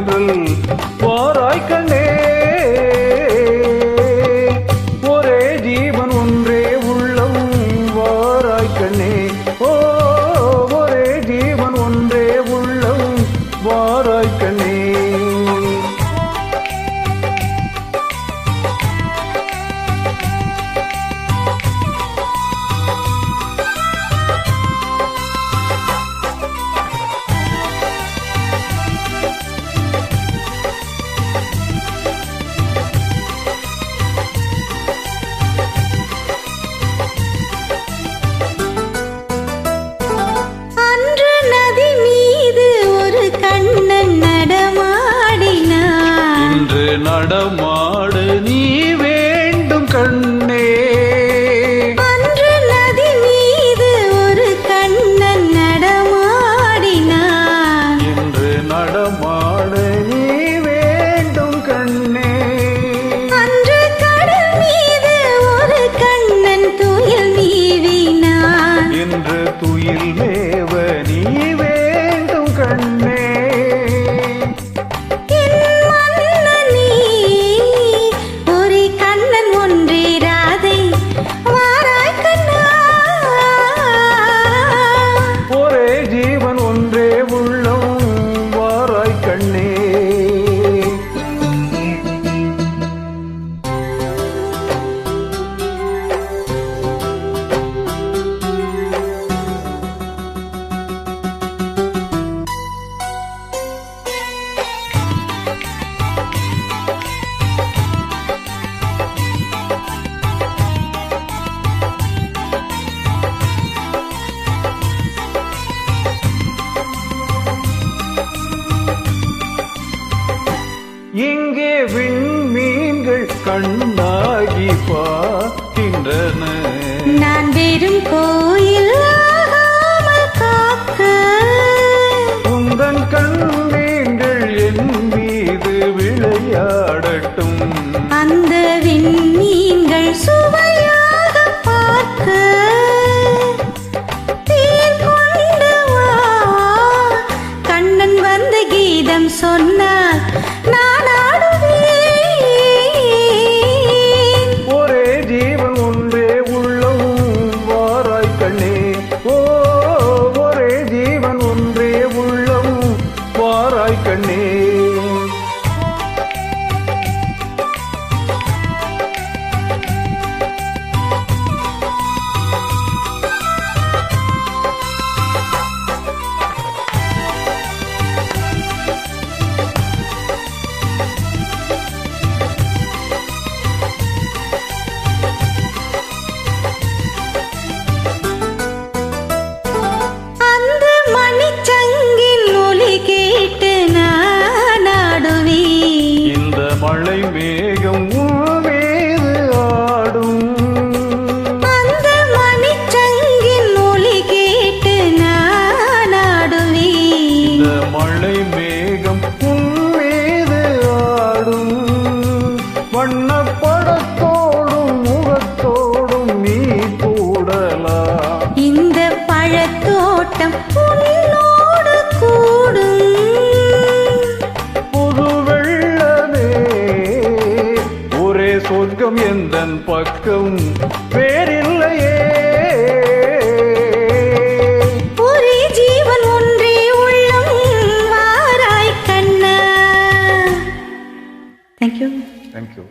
என்றும் வாராய் கண்ணே பாட நீ வேண்டும் கண் ஜீவன் ஒன்றே பார்க்கின்றன. நான் வெறும் கோ மழை மேகம் மீது ஆடும். மழை மேகம் மீது ஆடும். வண்ணப்படத்தோடும் முகத்தோடும் நீ கூடலாம் இந்த பழத்தோட்டம் சொர்க்கம் எந்தன் பக்கம் வேறில்லையே Thank you. Thank you.